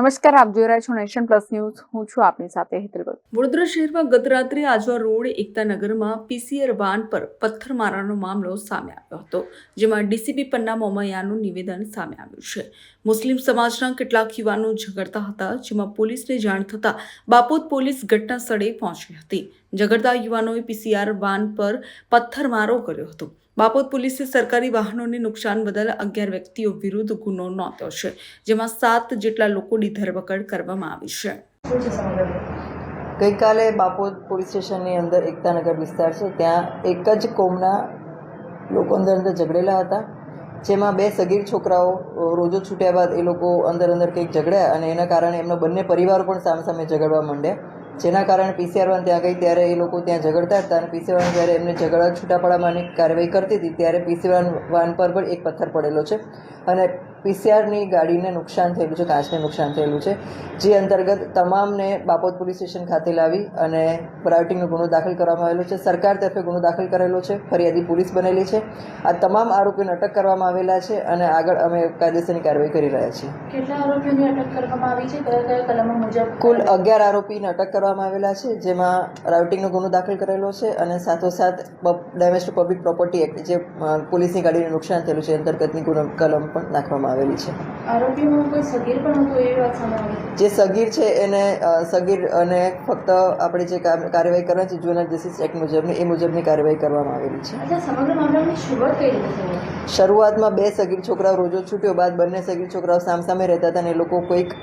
નમસ્કાર, આપ જોઈ રહ્યા છો નેશન પ્લસ ન્યૂઝ. હું છું આપની સાથે હેતલ ભગત વડોદરા શહેરમાં ગત રાત્રે આજવા રોડ એકતા નગરમાં પીસીઆર વાન પર પથ્થર મારવાનો મામલો સામે આવ્યો હતો, જેમાં ડીસીપી પન્ના મોમૈયાનું નિવેદન સામે આવ્યું છે. મુસ્લિમ સમાજના કેટલાક યુવાનો ઝઘડતા હતા, જેમાં પોલીસને જાણ થતાં બાપોદ પોલીસ ઘટના સ્થળે પહોંચી હતી. ઝઘડતા યુવાનોએ પીસીઆર વાન પર પથ્થરમારો કર્યો હતો. બાપોદ પોલીસે સરકારી વાહનોને નુકસાન બદલ અગિયાર વ્યક્તિઓ વિરુદ્ધ ગુનો નોંધ્યો છે, જેમાં સાત જેટલા લોકોની ધરપકડ કરવામાં આવી છે. ગઈકાલે બાપોદ પોલીસ સ્ટેશનની અંદર એકતાનગર વિસ્તાર છે. ત્યાં એક જ કોમના લોકો અંદર અંદર ઝઘડેલા હતા, જેમાં બે સગીર છોકરાઓ રોજો છૂટ્યા બાદ એ લોકો અંદર અંદર કંઈક ઝઘડ્યા અને એના કારણે એમના બંને પરિવારો પણ સામે સામે ઝઘડવા માંડ્યા. જેના કારણે પીસીઆર વાન ત્યાં ગઈ ત્યારે એ લોકો ત્યાં ઝઘડતા હતા અને પીસીઆર વન જ્યારે એમને ઝઘડા છૂટા પાડવાની કાર્યવાહી કરતી હતી, ત્યારે પીસીઆર વાન પર પણ એક પથ્થર પડેલો છે. અને પીસીઆરની ગાડીને નુકસાન થયેલું છે કાચને નુકસાન થયેલું છે જે અંતર્ગત તમામને બાપોદ પોલીસ સ્ટેશન ખાતે લાવી અને રાઇટિંગનો ગુનો દાખલ કરવામાં આવેલો છે. સરકાર તરફે ગુનો દાખલ કરેલો છે ફરિયાદી પોલીસ બનેલી છે. આ તમામ આરોપીઓને અટક કરવામાં આવેલા છે અને આગળ અમે કાયદેસરની કાર્યવાહી કરી રહ્યા છીએ. કેટલા આરોપીઓની અટક કરવામાં આવી છે? કયા કયા કલમો મુજબ? કુલ અગિયાર આરોપીને અટક કરવામાં આવેલા છે જેમાં રાઉટિંગનો ગુનો દાખલ કરેલો છે અને સાથોસાથ damage to public property act જે પોલીસની ગાડીને નુકસાન થયેલું છે અંતર્ગતની ગુનો કલમ પણ નાખવામાં આવેલી છે. આરોપીઓમાં કોઈ સગીર પણ હતું એવી વાત સામે આવી જે સગીર છે એને સગીર અને ફક્ત આપણે જે કાર્યવાહી કરવાની છે જુના જસ્ટિસ એક્ટ મુજબની એ મુજબની કાર્યવાહી કરવામાં આવેલી છે. અચ્છા સમગ્ર મામલાની શરૂઆત કઈ રીતે થઈ? શરૂઆતમાં બે સગીર છોકરાઓ રોજો છૂટ્યો બાદ બંને સગીર છોકરાઓ સામસામે રહેતા હતા અને એ લોકો કોઈક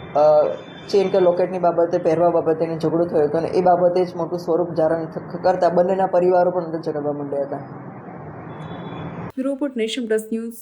ચેન કે લોકેટની બાબતે પહેરવા બાબતે એને ઝઘડો થયો હતો અને એ બાબતે જ મોટું સ્વરૂપ ધારણ કરતા બંનેના પરિવારો પણ અંદર ઝઘડવા માંડ્યા હતા. Report nation plus news